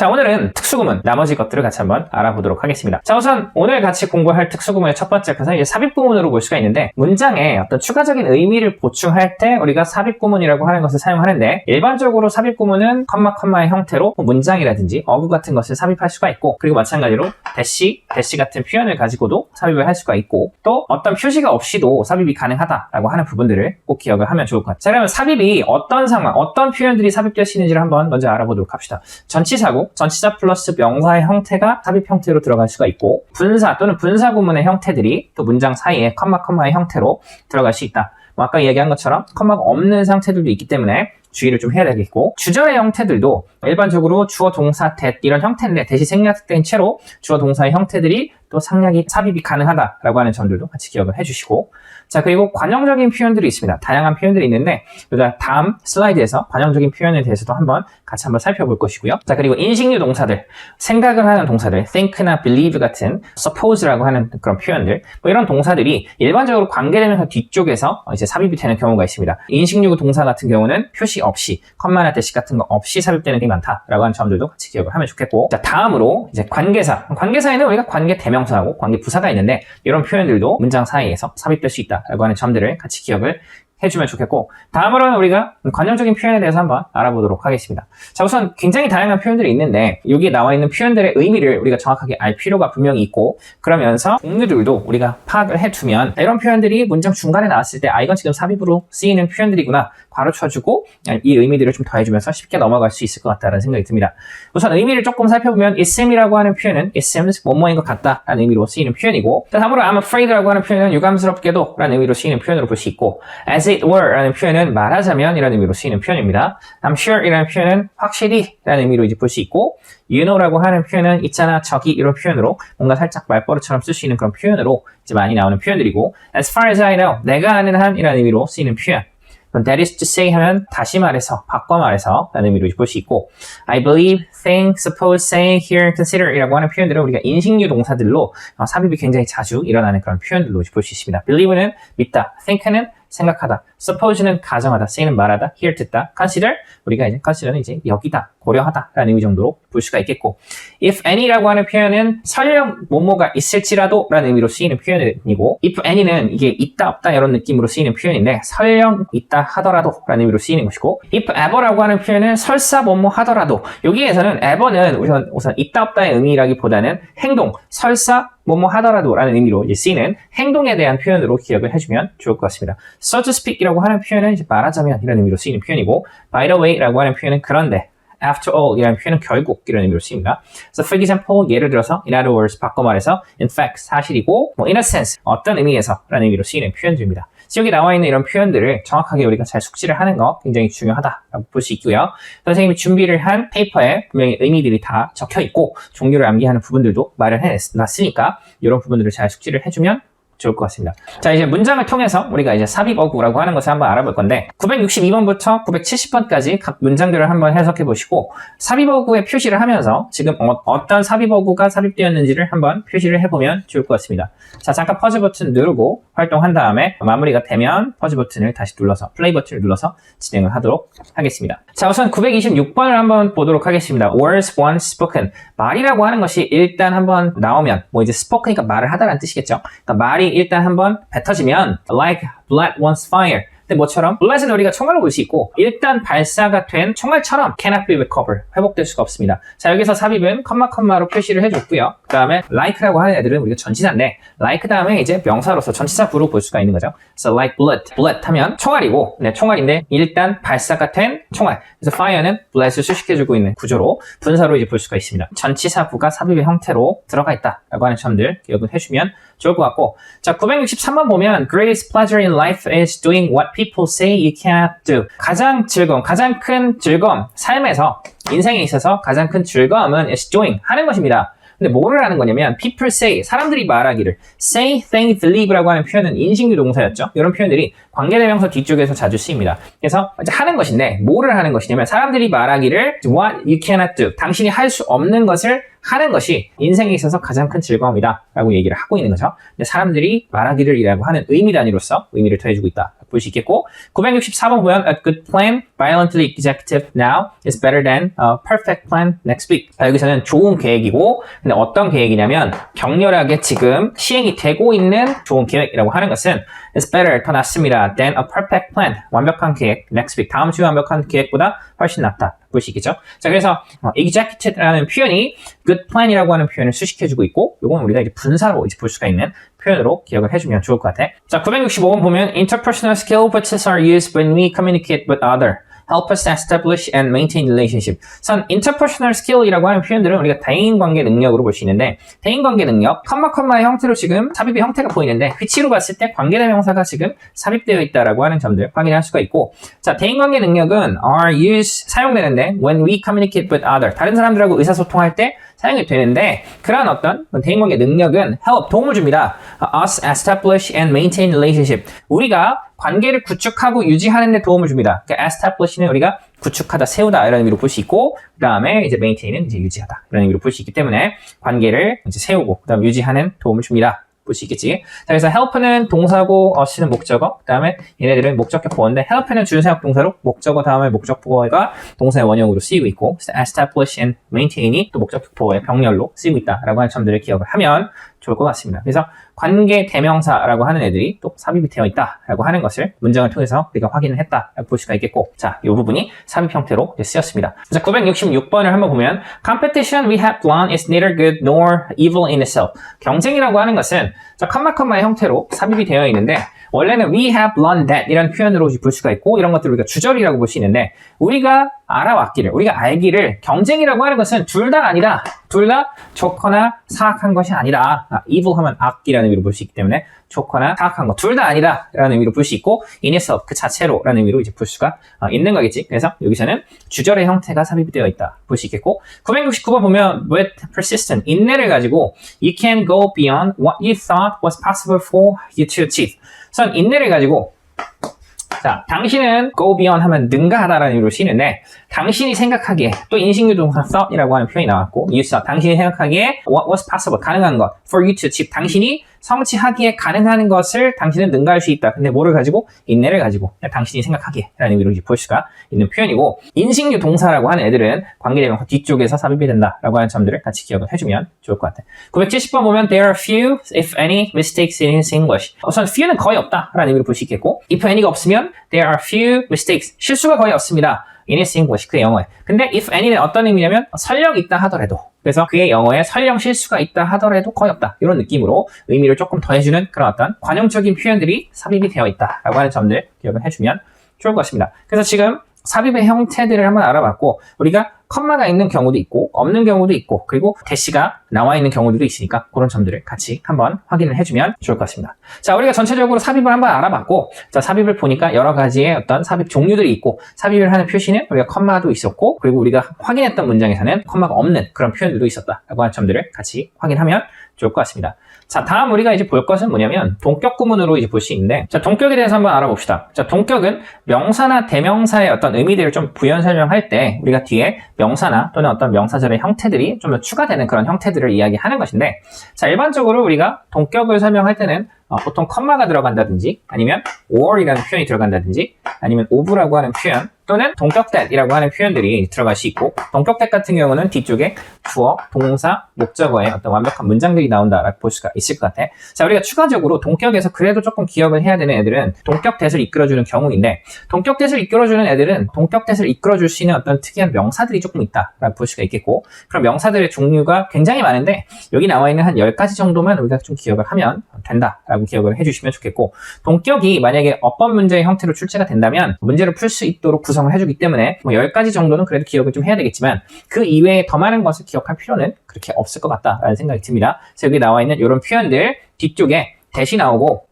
자, 오늘은 특수구문, 나머지 것들을 같이 한번 알아보도록 하겠습니다. 자, 우선 오늘 같이 공부할 특수구문의 첫 번째 것은 이제 삽입구문으로 볼 수가 있는데, 문장에 어떤 추가적인 의미를 보충할 때 우리가 삽입구문이라고 하는 것을 사용하는데, 일반적으로 삽입구문은 컴마, 컴마의 형태로 문장이라든지 어구 같은 것을 삽입할 수가 있고, 그리고 마찬가지로 대시, 대시 같은 표현을 가지고도 삽입을 할 수가 있고, 또 어떤 표시가 없이도 삽입이 가능하다라고 하는 부분들을 꼭 기억을 하면 좋을 것 같아요. 자, 그러면 삽입이 어떤 상황, 어떤 표현들이 삽입될 수 있는지를 한번 먼저 알아보도록 합시다. 전치사고, 전치사 플러스 명사의 형태가 삽입 형태로 들어갈 수가 있고 분사 또는 분사 구문의 형태들이 또 문장 사이에 컴마 컴마의 형태로 들어갈 수 있다. 뭐 아까 이야기한 것처럼 컴마가 없는 상태들도 있기 때문에 주의를 좀 해야 되겠고 주절의 형태들도 일반적으로 주어 동사 대 이런 형태인데 대시 생략된 채로 주어 동사의 형태들이 또 상략이 삽입이 가능하다라고 하는 점들도 같이 기억을 해주시고 자 그리고 관용적인 표현들이 있습니다. 다양한 표현들이 있는데 다음 슬라이드에서 관용적인 표현에 대해서도 한번 같이 한번 살펴볼 것이고요. 자 그리고 인식류 동사들 생각을 하는 동사들 think나 believe 같은 suppose라고 하는 그런 표현들 뭐 이런 동사들이 일반적으로 관계되면서 뒤쪽에서 이제 삽입이 되는 경우가 있습니다. 인식류 동사 같은 경우는 표시 없이 컴마나 대시 같은 거 없이 삽입되는 게 많다라고 하는 점들도 같이 기억을 하면 좋겠고. 자 다음으로 이제 관계사. 관계사에는 우리가 관계 대명사하고 관계 부사가 있는데 이런 표현들도 문장 사이에서 삽입될 수 있다라고 하는 점들을 같이 기억을 해주면 좋겠고 다음으로는 우리가 관용적인 표현에 대해서 한번 알아보도록 하겠습니다. 자 우선 굉장히 다양한 표현들이 있는데 여기에 나와 있는 표현들의 의미를 우리가 정확하게 알 필요가 분명히 있고 그러면서 종류들도 우리가 파악을 해두면 이런 표현들이 문장 중간에 나왔을 때 아 이건 지금 삽입으로 쓰이는 표현들이구나 가로쳐주고 이 의미들을 좀 더해주면서 쉽게 넘어갈 수 있을 것 같다는 생각이 듭니다. 우선 의미를 조금 살펴보면 ism이라고 하는 표현은 it seems 뭐뭐인 것 같다 라는 의미로 쓰이는 표현이고 다음으로 I'm afraid라고 하는 표현은 유감스럽게도 라는 의미로 쓰이는 표현으로 볼 수 있고 as it were 라는 표현은 말하자면 이라는 의미로 쓰이는 표현입니다. I'm sure 이라는 표현은 확실히 라는 의미로 이제 볼 수 있고 you know라고 하는 표현은 있잖아 저기 이런 표현으로 뭔가 살짝 말버릇처럼 쓸 수 있는 그런 표현으로 이제 많이 나오는 표현들이고 as far as I know 내가 아는 한 이라는 의미로 쓰이는 표현 That is to say 하면 다시 말해서, 바꿔 말해서 라는 의미로 볼 수 있고 I believe, think, suppose, say, hear, consider 이라고 하는 표현들은 우리가 인식류 동사들로 어, 삽입이 굉장히 자주 일어나는 그런 표현들로 볼 수 있습니다. believe는 믿다, think는 생각하다, suppose는 가정하다, say는 말하다, hear 듣다, consider 우리가 이제 consider는 이제 여기다, 고려하다라는 의미 정도로 볼 수가 있겠고 if any라고 하는 표현은 설령 뭐뭐가 있을지라도 라는 의미로 쓰이는 표현이고 if any는 이게 있다 없다 이런 느낌으로 쓰이는 표현인데 설령 있다 하더라도 라는 의미로 쓰이는 것이고 if ever라고 하는 표현은 설사 뭐뭐 하더라도 여기에서는 ever는 우선 우선 있다 없다의 의미라기보다는 행동 설사 뭐뭐 하더라도 라는 의미로 이제 쓰이는 행동에 대한 표현으로 기억을 해주면 좋을 것 같습니다. so to speak이라고 하는 표현은 말하자면 이라는 의미로 쓰이는 표현이고 by the way라고 하는 표현은 그런데 after all 이라는 표현은 결국 이라는 의미로 쓰입니다. So for example 예를 들어서 in other words 바꿔 말해서 in fact 사실이고 뭐 in a sense 어떤 의미에서 라는 의미로 쓰이는 표현들입니다. 여기 나와 있는 이런 표현들을 정확하게 우리가 잘 숙지를 하는 거 굉장히 중요하다라고 볼 수 있고요. 선생님이 준비를 한 페이퍼에 분명히 의미들이 다 적혀 있고 종류를 암기하는 부분들도 말을 해놨으니까 이런 부분들을 잘 숙지를 해주면 좋을 것 같습니다. 자, 이제 문장을 통해서 우리가 이제 삽입어구라고 하는 것을 한번 알아볼 건데 962번부터 970번까지 각 문장들을 한번 해석해 보시고 삽입어구의 표시를 하면서 지금 어, 떤 삽입어구가 삽입되었는지를 한번 표시를 해보면 좋을 것 같습니다. 자, 잠깐 퍼즈 버튼 누르고 활동한 다음에 마무리가 되면 퍼즈 버튼을 다시 눌러서 플레이 버튼을 눌러서 진행을 하도록 하겠습니다. 자, 우선 926번을 한번 보도록 하겠습니다. words once spoken. 말이라고 하는 것이 일단 한번 나오면 뭐 이제 spoken이니까 말을 하다라는 뜻이겠죠. 그러니까 말이 일단 한번 뱉어지면 like blood once fire 뭐처럼 블렛은 우리가 총알로 볼 수 있고 일단 발사가 된 총알처럼 cannot be recovered 회복될 수가 없습니다. 자 여기서 삽입은 컴마 컴마로 표시를 해줬고요. 그 다음에 like라고 하는 애들은 우리가 전치사인데 like 다음에 이제 명사로서 전치사 부로 볼 수가 있는 거죠. So like bullet, bullet 하면 총알이고 네 총알인데 일단 발사가 된 총알. 그래서 fire는 bullet을 수식해주고 있는 구조로 분사로 이제 볼 수가 있습니다. 전치사 부가 삽입의 형태로 들어가 있다라고 하는 점들 기억을 해주면 좋을 것 같고 자 963번 보면 greatest pleasure in life is doing what people say you cannot do 가장 즐거움 가장 큰 즐거움 삶에서 인생에 있어서 가장 큰 즐거움은 is doing 하는 것입니다 근데 뭐를 하는 거냐면 people say 사람들이 말하기를 say, think, believe라고 하는 표현은 인식류 동사였죠. 이런 표현들이 관계대명사 뒤쪽에서 자주 쓰입니다. 그래서 하는 것인데 뭐를 하는 것이냐면 사람들이 말하기를 what you cannot do 당신이 할 수 없는 것을 하는 것이 인생에 있어서 가장 큰 즐거움이다 라고 얘기를 하고 있는 거죠. 사람들이 말하기를 이라고 하는 의미 단위로서 의미를 더해주고 있다 볼 수 있겠고 964번 보면 a good plan violently executive now is better than a perfect plan next week. 자, 여기서는 좋은 계획이고 근데 어떤 계획이냐면 격렬하게 지금 시행이 되고 있는 좋은 계획이라고 하는 것은 is better 더 낫습니다 than a perfect plan 완벽한 계획 next week 다음 주에 완벽한 계획보다 훨씬 낫다 있겠죠. 자 그래서 어, executive라는 표현이 good plan이라고 하는 표현을 수식해주고 있고 이건 우리가 이제 분사로 이제 볼 수가 있는 표현으로 기억을 해주면 좋을 것 같아. 자 965번 보면 interpersonal skill which are used when we communicate with other. Help us establish and maintain relationship. 선 interpersonal skill이라고 하는 표현들은 우리가 대인관계 능력으로 볼 수 있는데 대인관계 능력, 컴마 컴마의 형태로 지금 삽입의 형태가 보이는데 위치로 봤을 때 관계대명사가 지금 삽입되어 있다라고 하는 점들 확인할 수가 있고 자 대인관계 능력은 are used 사용되는데 when we communicate with other 다른 사람들하고 의사소통할 때 사용이 되는데 그러한 어떤 대인관계 능력은 help 도움을 줍니다. us establish and maintain relationship 우리가 관계를 구축하고 유지하는 데 도움을 줍니다. 그러니까 establish는 우리가 구축하다, 세우다 이런 의미로 볼 수 있고 그 다음에 이제 maintain은 이제 유지하다 이런 의미로 볼 수 있기 때문에 관계를 이제 세우고 그 다음 유지하는 도움을 줍니다. 볼 수 있겠지. 자, 그래서 help는 동사고 us는 목적어, 그 다음에 얘네들은 목적격 보어인데 help는 주사역 동사로 목적어 다음에 목적 보어가 동사의 원형으로 쓰이고 있고 establish and maintain이 또 목적격 보어의 병렬로 쓰이고 있다라고 하는 점들을 기억을 하면 좋을 것 같습니다. 그래서 관계 대명사라고 하는 애들이 또 삽입이 되어 있다라고 하는 것을 문장을 통해서 우리가 확인을 했다라고 볼 수가 있겠고 자, 이 부분이 삽입 형태로 쓰였습니다. 자, 966번을 한번 보면 Competition we have won is neither good nor evil in itself. 경쟁이라고 하는 것은 자, 컴마 컴마의 형태로 삽입이 되어 있는데 원래는 we have learned that 이런 표현으로 볼 수가 있고 이런 것들을 우리가 주절이라고 볼 수 있는데 우리가 알아왔기를 우리가 알기를 경쟁이라고 하는 것은 둘 다 아니다. 둘 다 좋거나 사악한 것이 아니다. 아, evil 하면 악이라는 의미로 볼 수 있기 때문에 좋거나 사악한 것 둘 다 아니다 라는 의미로 볼 수 있고 in itself 그 자체로 라는 의미로 이제 볼 수가 어, 있는 거겠지. 그래서 여기서는 주절의 형태가 삽입이 되어 있다 볼 수 있겠고 969번 보면 with persistent 인내를 가지고 you can go beyond what you thought was possible for you to achieve. 선 인내를 가지고 자, 당신은 go beyond 하면 능가하다라는 의미로 쓰이는데 당신이 생각하기에 또 인식유동사 thought이라고 하는 표현이 나왔고 thought 당신이 생각하기에 what was possible 가능한 것 for you to achieve. 당신이 성취하기에 가능한 것을 당신은 능가할 수 있다. 근데 뭐를 가지고? 인내를 가지고 당신이 생각하기에 라는 의미로 볼 수가 있는 표현이고 인식유 동사라고 하는 애들은 관계대명사 뒤쪽에서 삽입이 된다라고 하는 점들을 같이 기억을 해주면 좋을 것 같아요. 970번 보면 there are few, if any, mistakes in his English. 우선 few는 거의 없다라는 의미로 볼 수 있겠고 if any가 없으면 there are few mistakes. 실수가 거의 없습니다. in his English, 그의 영어에. 근데 if any는 어떤 의미냐면 설령 있다 하더라도 그래서 그의 영어에 설령 실수가 있다 하더라도 거의 없다. 이런 느낌으로 의미를 조금 더해주는 그런 어떤 관용적인 표현들이 삽입이 되어 있다라고 하는 점들 기억을 해주면 좋을 것 같습니다. 그래서 지금 삽입의 형태들을 한번 알아봤고 우리가 컴마가 있는 경우도 있고 없는 경우도 있고 그리고 대시가 나와 있는 경우들도 있으니까 그런 점들을 같이 한번 확인을 해주면 좋을 것 같습니다. 자 우리가 전체적으로 삽입을 한번 알아봤고 자 삽입을 보니까 여러 가지의 어떤 삽입 종류들이 있고 삽입을 하는 표시는 우리가 컴마도 있었고 그리고 우리가 확인했던 문장에서는 컴마가 없는 그런 표현들도 있었다라고 하는 점들을 같이 확인하면 좋을 것 같습니다. 자, 다음 우리가 이제 볼 것은 뭐냐면 동격 구문으로 이제 볼 수 있는데 자, 동격에 대해서 한번 알아봅시다. 자, 동격은 명사나 대명사의 어떤 의미들을 좀 부연 설명할 때 우리가 뒤에 명사나 또는 어떤 명사절의 형태들이 좀 더 추가되는 그런 형태들을 이야기하는 것인데 자, 일반적으로 우리가 동격을 설명할 때는 어, 보통 컴마가 들어간다든지 아니면 or이라는 표현이 들어간다든지 아니면 of라고 하는 표현 또는 동격대이라고 하는 표현들이 들어갈 수 있고 동격대 같은 경우는 뒤쪽에 주어, 동사, 목적어의 어떤 완벽한 문장들이 나온다라고 볼 수가 있을 것 같아. 자 우리가 추가적으로 동격에서 그래도 조금 기억을 해야 되는 애들은 동격대를 이끌어주는 경우인데 동격대를 이끌어주는 애들은 동격대를 이끌어줄 수 있는 어떤 특이한 명사들이 조금 있다라고 볼 수가 있겠고 그런 명사들의 종류가 굉장히 많은데 여기 나와 있는 한 10가지 정도만 우리가 좀 기억을 하면 된다라고 기억을 해주시면 좋겠고 동격이 만약에 어법 문제의 형태로 출제가 된다면 문제를 풀 수 있도록 구성 을 해주기 때문에 뭐 10가지 정도는 그래도 기억을 좀 해야 되겠지만 그 이외에 더 많은 것을 기억할 필요는 그렇게 없을 것 같다라는 생각이 듭니다. 그래서 여기 나와 있는 이런 표현들 뒤쪽에 대시 나오고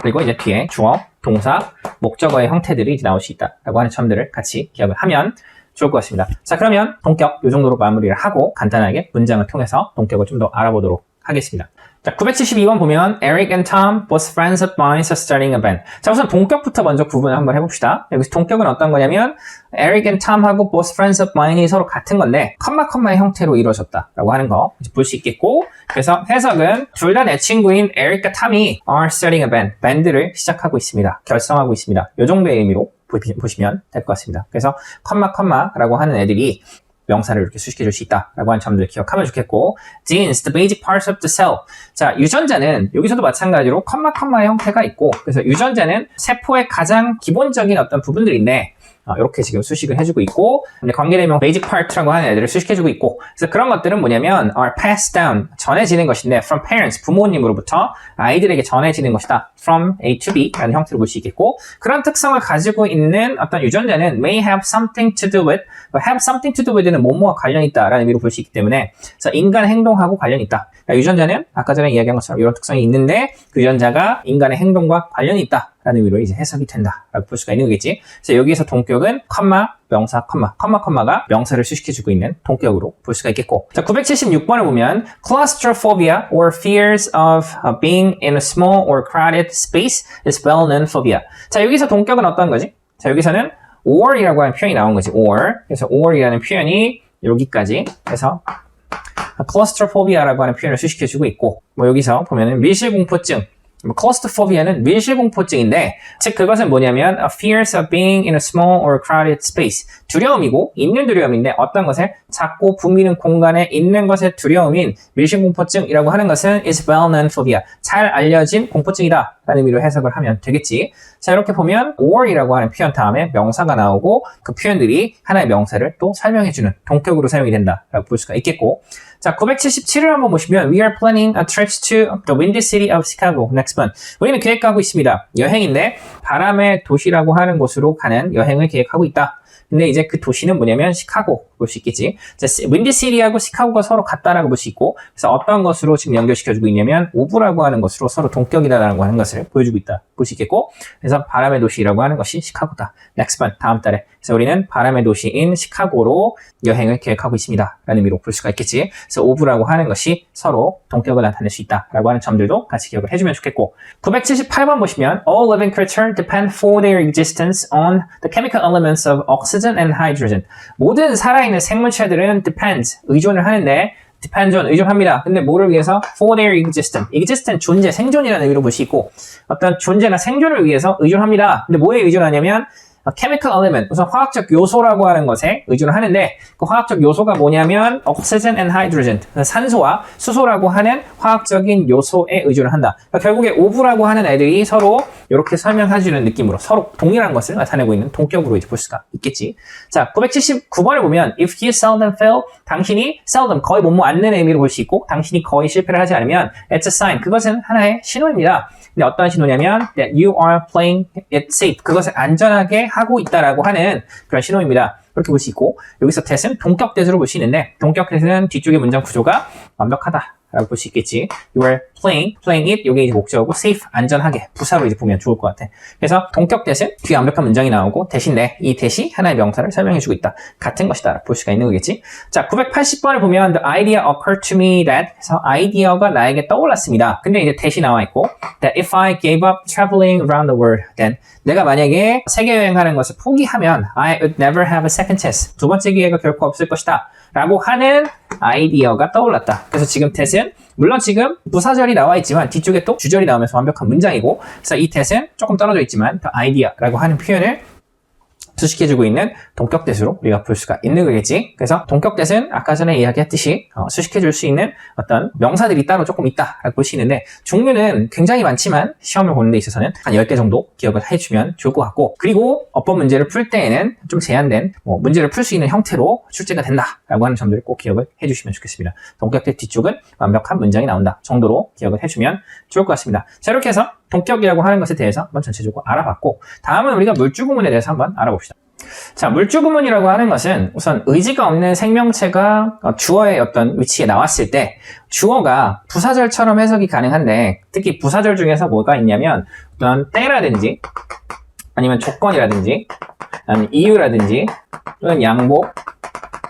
그리고 이제 뒤에 주어, 동사, 목적어의 형태들이 나올 수 있다라고 하는 점들을 같이 기억을 하면 좋을 것 같습니다. 자 그러면 동격 이 정도로 마무리를 하고 간단하게 문장을 통해서 동격을 좀 더 알아보도록 하겠습니다. 자, 972번 보면 Eric and Tom both friends of mine are starting a band. 자, 우선 동격부터 먼저 구분을 한번 해봅시다. 여기서 동격은 어떤 거냐면 Eric and Tom하고 both friends of mine이 서로 같은 건데 컴마 컴마의 형태로 이루어졌다라고 하는 거 볼 수 있겠고 그래서 해석은 둘 다 내 친구인 Eric과 Tom이 are starting a band. 밴드를 시작하고 있습니다. 결성하고 있습니다. 요 정도의 의미로 보시- 보시면 될 것 같습니다. 그래서 컴마 컴마라고 하는 애들이 명사를 이렇게 수식해 줄 수 있다라고 하는 점들 기억하면 좋겠고 genes, the basic parts of the cell. 자, 유전자는 여기서도 마찬가지로 컴마 컴마의 형태가 있고 그래서 유전자는 세포의 가장 기본적인 어떤 부분들인데 어, 이렇게 지금 수식을 해주고 있고 관계대명 basic part라고 하는 애들을 수식해주고 있고 그래서 그런 것들은 뭐냐면 are passed down 전해지는 것인데 from parents 부모님으로부터 아이들에게 전해지는 것이다 from A to B라는 형태로 볼 수 있겠고 그런 특성을 가지고 있는 어떤 유전자는 may have something to do with have something to do with는 뭐뭐와 관련이 있다라는 의미로 볼 수 있기 때문에 그래서 인간 행동하고 관련이 있다 그러니까 유전자는 아까 전에 이야기한 것처럼 이런 특성이 있는데 그 유전자가 인간의 행동과 관련이 있다라는 의미로 이제 해석이 된다라고 볼 수가 있는 거겠지. 그래서 여기에서 동격은 컴마 명사 컴마 컴마 컴마가 명사를 수식해주고 있는 동격으로 볼 수가 있겠고 자 976번을 보면 claustrophobia or fears of uh, being in a small or crowded space is well known phobia 자 여기서 동격은 어떤 거지? 자 여기서는 or이라고 하는 표현이 나온 거지 or. 그래서 or이라는 표현이 여기까지 해서 클러스트로포비아라고 하는 표현을 수식해주고 있고 뭐 여기서 보면은 밀실공포증. 뭐 클러스트로포비아는 밀실공포증인데 즉 그것은 뭐냐면 a fears of being in a small or crowded space. 두려움이고 있는 두려움인데 어떤 것에 작고 붐비는 공간에 있는 것의 두려움인 밀실공포증이라고 하는 것은 is well known phobia. 잘 알려진 공포증이다 라는 의미로 해석을 하면 되겠지 자 이렇게 보면 or이라고 하는 표현 다음에 명사가 나오고 그 표현들이 하나의 명사를 또 설명해주는 동격으로 사용이 된다라고 볼 수가 있겠고 자, 977을 한번 보시면 We are planning a trip to the windy city of Chicago next month. 우리는 계획하고 있습니다. 여행인데 바람의 도시라고 하는 곳으로 가는 여행을 계획하고 있다. 근데 이제 그 도시는 뭐냐면 시카고 볼 수 있겠지. 자, 윈디 시리하고 시카고가 서로 같다라고 볼 수 있고, 그래서 어떤 것으로 지금 연결시켜주고 있냐면 오브라고 하는 것으로 서로 동격이다라고 하는 것을 보여주고 있다 볼 수 있겠고, 그래서 바람의 도시라고 하는 것이 시카고다. month 다음 달에. 그래서 우리는 바람의 도시인 시카고로 여행을 계획하고 있습니다. 라는 의미로 볼 수가 있겠지. 그래서 오브라고 하는 것이 서로 동격을 나타낼 수 있다라고 하는 점들도 같이 기억을 해주면 좋겠고, 978번 보시면 All living creatures depend for their existence on the chemical elements of oxygen and hydrogen. 모든 살아있는 생물체들은 depend, 의존을 하는데 depend on, 의존합니다. 근데 뭐를 위해서? for their existence. existence, 존재, 생존이라는 의미로 볼 수 있고 어떤 존재나 생존을 위해서 의존합니다. 근데 뭐에 의존하냐면 chemical element, 우선 화학적 요소라고 하는 것에 의존을 하는데 그 화학적 요소가 뭐냐면 oxygen and hydrogen, 산소와 수소라고 하는 화학적인 요소에 의존을 한다. 그러니까 결국에 오브라고 하는 애들이 서로 이렇게 설명해주는 느낌으로 서로 동일한 것을 나타내고 있는 동격으로 이제 볼 수가 있겠지. 자, 979번을 보면 if you seldom fail, 당신이 seldom 거의 뭐뭐 않는 의미로 볼 수 있고 당신이 거의 실패를 하지 않으면 it's a sign, 그것은 하나의 신호입니다. 근데 어떤 신호냐면 that you are playing it safe, 그것을 안전하게 하고 있다라고 하는 그런 신호입니다. 그렇게 볼 수 있고 여기서 that은 동격 that으로 볼 수 있는데 동격 that은 뒤쪽의 문장 구조가 완벽하다. 라고 볼 수 있겠지. You are playing, playing it, 이게 이제 목적어고 safe, 안전하게, 부사로 이제 보면 좋을 것 같아. 그래서 동격 대신 뒤에 완벽한 문장이 나오고 대신에 이 대시 하나의 명사를 설명해주고 있다. 같은 것이다. 볼 수가 있는 거겠지. 자, 980번을 보면 the idea occurred to me that 그래서 아이디어가 나에게 떠올랐습니다. 근데 이제 대시 나와 있고 that if I gave up traveling around the world, then 내가 만약에 세계 여행하는 것을 포기하면 I would never have a second chance. 두 번째 기회가 결코 없을 것이다. 라고 하는 아이디어가 떠올랐다. 그래서 지금 탓은 물론 지금 부사절이 나와 있지만 뒤쪽에 또 주절이 나오면서 완벽한 문장이고 그래서 이 탓은 조금 떨어져 있지만 idea라고 하는 표현을 수식해주고 있는 동격대수로 우리가 볼 수가 있는 거겠지. 그래서 동격대는 아까 전에 이야기했듯이 어, 수식해줄 수 있는 어떤 명사들이 따로 조금 있다라고 볼 수 있는데 종류는 굉장히 많지만 시험을 보는 데 있어서는 한 10개 정도 기억을 해주면 좋을 것 같고 그리고 어법 문제를 풀 때에는 좀 제한된 뭐 문제를 풀 수 있는 형태로 출제가 된다라고 하는 점들을 꼭 기억을 해주시면 좋겠습니다. 동격대 뒤쪽은 완벽한 문장이 나온다 정도로 기억을 해주면 좋을 것 같습니다. 자 이렇게 해서 동격이라고 하는 것에 대해서 한번 전체적으로 알아봤고 다음은 우리가 물주구문에 대해서 한번 알아봅시다. 자, 물주구문이라고 하는 것은 우선 의지가 없는 생명체가 어, 주어의 어떤 위치에 나왔을 때 주어가 부사절처럼 해석이 가능한데 특히 부사절 중에서 뭐가 있냐면 어떤 때라든지 아니면 조건이라든지 아니면 이유라든지 또는 양복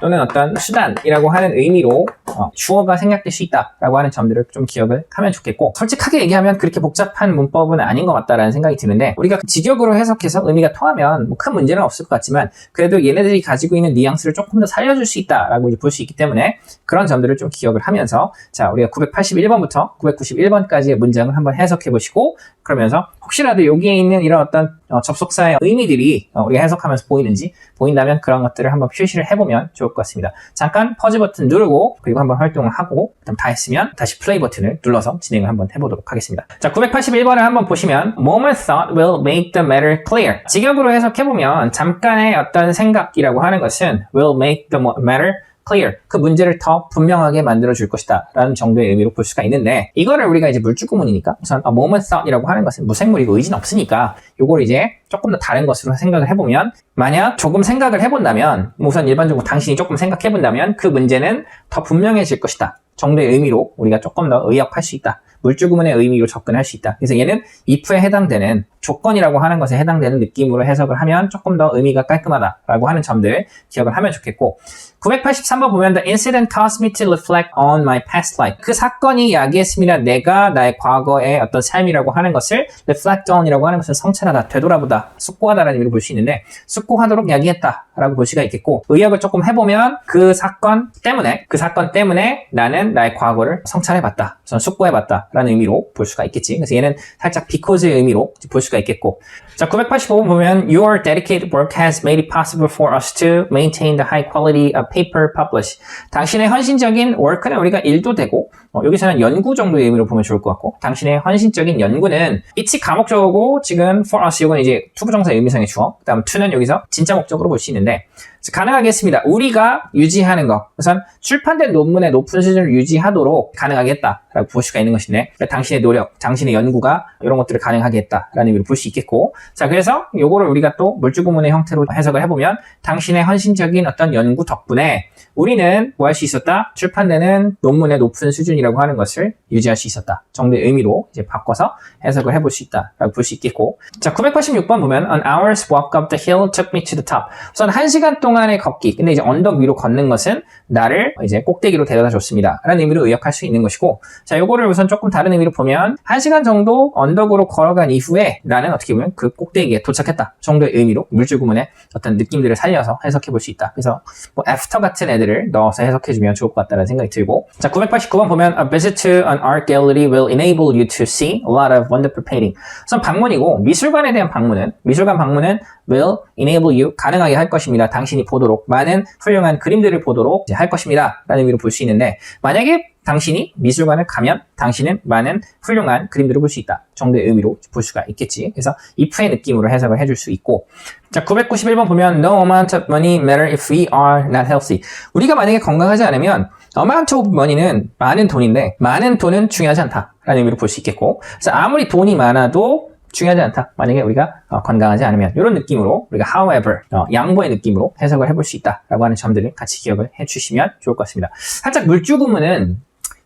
또는 어떤 수단이라고 하는 의미로 어, 주어가 생략될 수 있다라고 하는 점들을 좀 기억을 하면 좋겠고 솔직하게 얘기하면 그렇게 복잡한 문법은 아닌 것 같다라는 생각이 드는데 우리가 그 직역으로 해석해서 의미가 통하면 뭐 큰 문제는 없을 것 같지만 그래도 얘네들이 가지고 있는 뉘앙스를 조금 더 살려줄 수 있다라고 볼 수 있기 때문에 그런 점들을 좀 기억을 하면서 자 우리가 981번부터 991번까지의 문장을 한번 해석해 보시고 그러면서 혹시라도 여기에 있는 이런 어떤 어, 접속사의 의미들이 어, 우리가 해석하면서 보이는지 보인다면 그런 것들을 한번 표시를 해보면 좋을 것 같습니다. 잠깐 퍼즈 버튼 누르고 그리고 한번 활동을 하고 그다음 다 했으면 다시 플레이 버튼을 눌러서 진행을 한번 해보도록 하겠습니다. 자 981번을 한번 보시면 moment thought will make the matter clear 직역으로 해석해보면 잠깐의 어떤 생각이라고 하는 것은 will make the matter clear. 그 문제를 더 분명하게 만들어 줄 것이다. 라는 정도의 의미로 볼 수가 있는데, 이거를 우리가 이제 물주구문이니까, 우선 a moment thought이라고 하는 것은 무생물이고 의지는 없으니까, 요걸 이제 조금 더 다른 것으로 생각을 해보면, 만약 조금 생각을 해본다면, 우선 일반적으로 당신이 조금 생각해본다면, 그 문제는 더 분명해질 것이다. 정도의 의미로 우리가 조금 더 의역할 수 있다. 물주구문의 의미로 접근할 수 있다. 그래서 얘는 if에 해당되는 조건이라고 하는 것에 해당되는 느낌으로 해석을 하면 조금 더 의미가 깔끔하다라고 하는 점들 기억을 하면 좋겠고 983번 보면 The incident caused me to reflect on my past life. 그 사건이 야기했습니다. 내가 나의 과거의 어떤 삶이라고 하는 것을 reflect on이라고 하는 것은 성찰하다, 되돌아보다, 숙고하다라는 의미로 볼 수 있는데 숙고하도록 야기했다라고 볼 수가 있겠고 의역을 조금 해보면 그 사건 때문에 그 사건 때문에 나는 나의 과거를 성찰해봤다, 전 숙고해봤다라는 의미로 볼 수가 있겠지. 그래서 얘는 살짝 because의 의미로 볼 수가 있겠고 자 985번 보면 Your dedicated work has made it possible for us to maintain the high quality of paper published. 당신의 헌신적인 work는 우리가 일도 되고 어, 여기서는 연구 정도의 의미로 보면 좋을 것 같고 당신의 헌신적인 연구는 이치 감옥적이고 지금 for us 이건 이제 투부정사 의미상의 주어 그 다음 to는 여기서 진짜 목적으로 볼 수 있는데 가능하겠습니다. 우리가 유지하는 것 우선 출판된 논문의 높은 수준을 유지하도록 가능하겠다라고 볼 수가 있는 것인데 그러니까 당신의 노력, 당신의 연구가 이런 것들을 가능하게 했다라는 의미로 볼 수 있겠고 자 그래서 요거를 우리가 또 물주구문의 형태로 해석을 해보면 당신의 헌신적인 어떤 연구 덕분에 우리는 뭐 할 수 있었다? 출판되는 논문의 높은 수준이라고 하는 것을 유지할 수 있었다. 정도의 의미로 이제 바꿔서 해석을 해볼 수 있다라고 볼 수 있겠고. 자, 986번 보면 An hour's walk up the hill took me to the top. 우선 한 시간 동안 의 걷기. 근데 이제 언덕 위로 걷는 것은 나를 이제 꼭대기로 데려다 줬습니다. 라는 의미로 의역할 수 있는 것이고. 자, 요거를 우선 조금 다른 의미로 보면 한 시간 정도 언덕으로 걸어간 이후에 나는 어떻게 보면 그 꼭대기에 도착했다. 정도의 의미로 물질구문의 어떤 느낌들을 살려서 해석해 볼 수 있다. 그래서 뭐 after 같은 애들을 넣어서 해석해 주면 좋을 것 같다는 생각이 들고 자 989번 보면 A visit to an art gallery will enable you to see a lot of wonderful painting 우선 방문이고 미술관에 대한 방문은 미술관 방문은 will enable you 가능하게 할 것입니다. 당신이 보도록 많은 훌륭한 그림들을 보도록 이제 할 것입니다. 라는 의미로 볼 수 있는데 만약에 당신이 미술관을 가면 당신은 많은 훌륭한 그림들을 볼 수 있다 정도의 의미로 볼 수가 있겠지. 그래서 if의 느낌으로 해석을 해줄 수 있고 자 991번 보면 No amount of money matter if we are not healthy. 우리가 만약에 건강하지 않으면 amount of money는 많은 돈인데 많은 돈은 중요하지 않다 라는 의미로 볼 수 있겠고 그래서 아무리 돈이 많아도 중요하지 않다. 만약에 우리가 어, 건강하지 않으면 이런 느낌으로 우리가 however 어, 양보의 느낌으로 해석을 해볼 수 있다라고 하는 점들을 같이 기억을 해주시면 좋을 것 같습니다. 살짝 물주구문은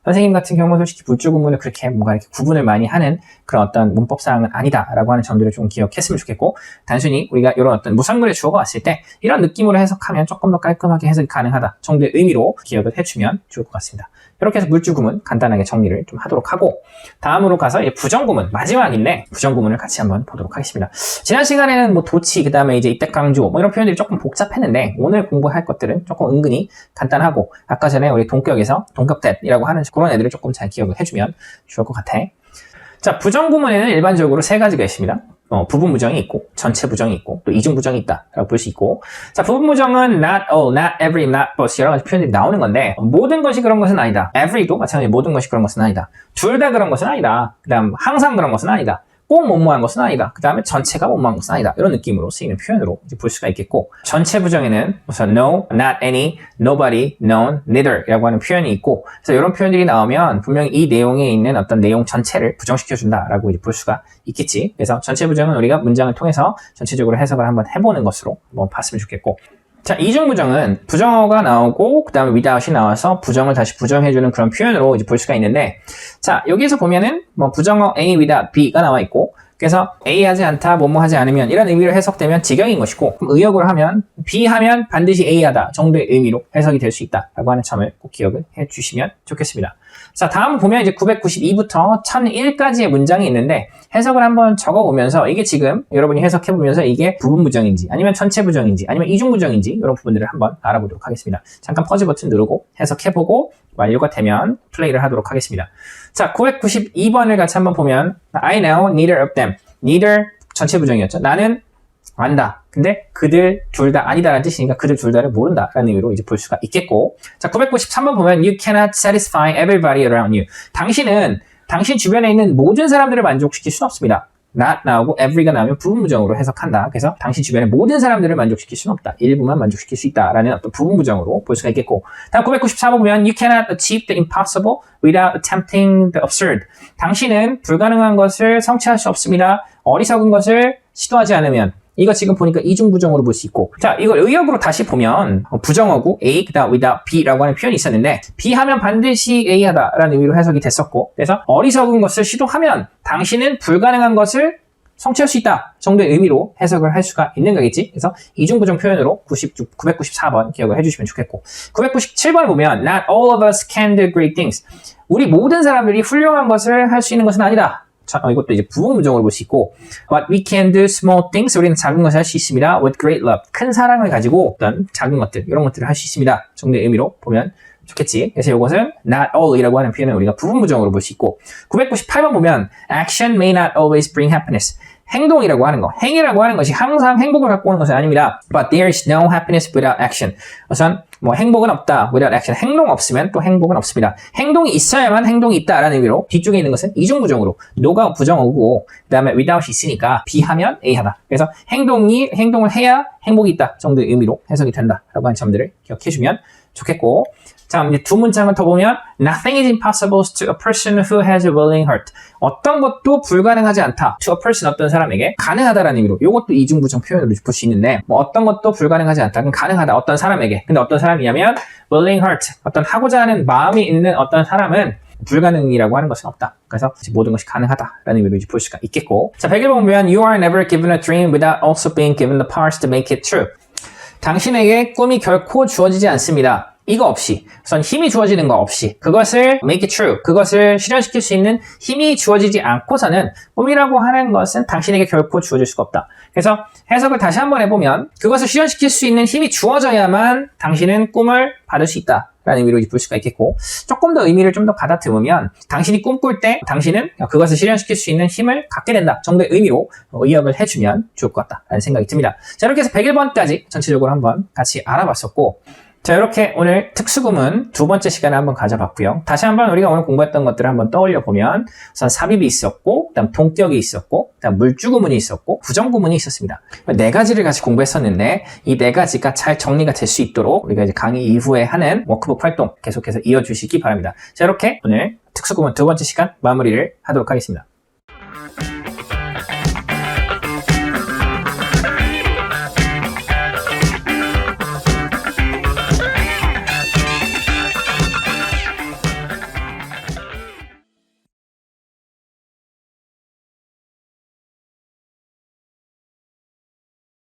선생님 같은 경우는 솔직히 물주구문을 그렇게 뭔가 이렇게 구분을 많이 하는 그런 어떤 문법 사항은 아니다라고 하는 점들을 좀 기억했으면 좋겠고 단순히 우리가 이런 어떤 무상물의 주어가 왔을 때 이런 느낌으로 해석하면 조금 더 깔끔하게 해석이 가능하다 정도의 의미로 기억을 해주면 좋을 것 같습니다. 이렇게 해서 물주구문 간단하게 정리를 좀 하도록 하고 다음으로 가서 이제 부정구문 마지막인데 부정구문을 같이 한번 보도록 하겠습니다. 지난 시간에는 뭐 도치 그 다음에 이제 이때 강조 뭐 이런 표현들이 조금 복잡했는데 오늘 공부할 것들은 조금 은근히 간단하고 아까 전에 우리 동격에서 동격대이라고 하는 그런 애들을 조금 잘 기억을 해주면 좋을 것 같아. 자 부정구문에는 일반적으로 세 가지가 있습니다. 어, 부분 부정이 있고 전체 부정이 있고 또 이중 부정이 있다라고 볼 수 있고 자 부분 부정은 not all, not every, not both 여러 가지 표현들이 나오는 건데 모든 것이 그런 것은 아니다. every도 마찬가지 모든 것이 그런 것은 아니다. 둘 다 그런 것은 아니다. 그 다음 항상 그런 것은 아니다. 꼭 뭐뭐한 것은 아니다. 그 다음에 전체가 뭐뭐한 것은 아니다. 이런 느낌으로 쓰이는 표현으로 볼 수가 있겠고 전체 부정에는 우선 no, not any, nobody, none, neither 이라고 하는 표현이 있고 그래서 이런 표현들이 나오면 분명히 이 내용에 있는 어떤 내용 전체를 부정시켜준다라고 볼 수가 있겠지. 그래서 전체 부정은 우리가 문장을 통해서 전체적으로 해석을 한번 해보는 것으로 한번 봤으면 좋겠고 자, 이중 부정은 부정어가 나오고, 그 다음에 without이 나와서 부정을 다시 부정해주는 그런 표현으로 이제 볼 수가 있는데, 자, 여기에서 보면은, 뭐, 부정어 A without B가 나와 있고, 그래서 A 하지 않다, 뭐뭐 하지 않으면 이런 의미로 해석되면 직역인 것이고 의역으로 하면 B 하면 반드시 A 하다 정도의 의미로 해석이 될 수 있다라고 하는 점을 꼭 기억을 해 주시면 좋겠습니다. 자, 다음 보면 이제 992부터 1001까지의 문장이 있는데 해석을 한번 적어 보면서 이게 지금 여러분이 해석해 보면서 이게 부분 부정인지 아니면 전체 부정인지 아니면 이중 부정인지 이런 부분들을 한번 알아보도록 하겠습니다. 잠깐 퍼즈 버튼 누르고 해석해 보고 완료가 되면 플레이를 하도록 하겠습니다. 자, 992번을 같이 한번 보면 I know neither of them. neither 전체 부정이었죠. 나는 안다. 근데 그들 둘 다 아니다라는 뜻이니까 그들 둘 다를 모른다라는 의미로 이제 볼 수가 있겠고. 자, 993번 보면 you cannot satisfy everybody around you. 당신은 당신 주변에 있는 모든 사람들을 만족시킬 수는 없습니다. not 나오고 every가 나오면 부분부정으로 해석한다. 그래서 당신 주변의 모든 사람들을 만족시킬 수는 없다. 일부만 만족시킬 수 있다라는 어떤 부분부정으로 볼 수가 있겠고. 다음 994번 보면 you cannot achieve the impossible without attempting the absurd. 당신은 불가능한 것을 성취할 수 없습니다. 어리석은 것을 시도하지 않으면 이거 지금 보니까 이중부정으로 볼 수 있고 자 이걸 의역으로 다시 보면 어, 부정어고 A 그다음 without B라고 하는 표현이 있었는데 B 하면 반드시 A 하다라는 의미로 해석이 됐었고 그래서 어리석은 것을 시도하면 당신은 불가능한 것을 성취할 수 있다 정도의 의미로 해석을 할 수가 있는 거겠지. 그래서 이중부정 표현으로 96, 994번 기억을 해주시면 좋겠고 997번을 보면 Not all of us can do great things. 우리 모든 사람들이 훌륭한 것을 할 수 있는 것은 아니다. 자, 어, 이것도 이제 부분부정으로 볼 수 있고 But we can do small things. 우리는 작은 것을 할 수 있습니다. With great love. 큰 사랑을 가지고 어떤 작은 것들 이런 것들을 할 수 있습니다. 정도의 의미로 보면 좋겠지. 그래서 이것은 not all이라고 하는 표현을 우리가 부분부정으로 볼 수 있고 998번 보면 action may not always bring happiness. 행동이라고 하는 거, 행위라고 하는 것이 항상 행복을 갖고 오는 것은 아닙니다. But there is no happiness without action. 우선 뭐 행복은 없다, without action. 행동 없으면 또 행복은 없습니다. 행동이 있어야만 행동이 있다라는 의미로 뒤쪽에 있는 것은 이중부정으로 no가 부정어고 그 다음에 without이 있으니까 B 하면 A 하다. 그래서 행동이 행동을 해야 행복이 있다 정도의 의미로 해석이 된다라고 하는 점들을 기억해 주면 좋겠고 자, 이제 두 문장을 더 보면 Nothing is impossible to a person who has a willing heart. 어떤 것도 불가능하지 않다. To a person 어떤 사람에게 가능하다라는 의미로 이것도 이중부정 표현으로 볼수 있는데 뭐 어떤 것도 불가능하지 않다. 그럼 가능하다. 어떤 사람에게. 근데 어떤 사람이냐면 willing heart. 어떤 하고자 하는 마음이 있는 어떤 사람은 불가능이라고 하는 것은 없다. 그래서 모든 것이 가능하다라는 의미로 볼 수가 있겠고. 자, 100일 보면 You are never given a dream without also being given the powers to make it true. 당신에게 꿈이 결코 주어지지 않습니다. 이거 없이 우선 힘이 주어지는 거 없이 그것을 make it true 그것을 실현시킬 수 있는 힘이 주어지지 않고서는 꿈이라고 하는 것은 당신에게 결코 주어질 수가 없다. 그래서 해석을 다시 한번 해보면 그것을 실현시킬 수 있는 힘이 주어져야만 당신은 꿈을 받을 수 있다. 라는 의미로 볼 수가 있겠고 조금 더 의미를 좀더 가다듬으면 당신이 꿈꿀 때 당신은 그것을 실현시킬 수 있는 힘을 갖게 된다 정도의 의미로 의역을 해주면 좋을 것 같다라는 생각이 듭니다. 자 이렇게 해서 101번까지 전체적으로 한번 같이 알아봤었고 자, 이렇게 오늘 특수구문 두 번째 시간을 한번 가져봤고요. 다시 한번 우리가 오늘 공부했던 것들을 한번 떠올려 보면 우선 삽입이 있었고, 그다음 동격이 있었고, 그다음 물주구문이 있었고, 부정구문이 있었습니다. 네 가지를 같이 공부했었는데 이 네 가지가 잘 정리가 될 수 있도록 우리가 이제 강의 이후에 하는 워크북 활동 계속해서 이어주시기 바랍니다. 자, 이렇게 오늘 특수구문 두 번째 시간 마무리를 하도록 하겠습니다.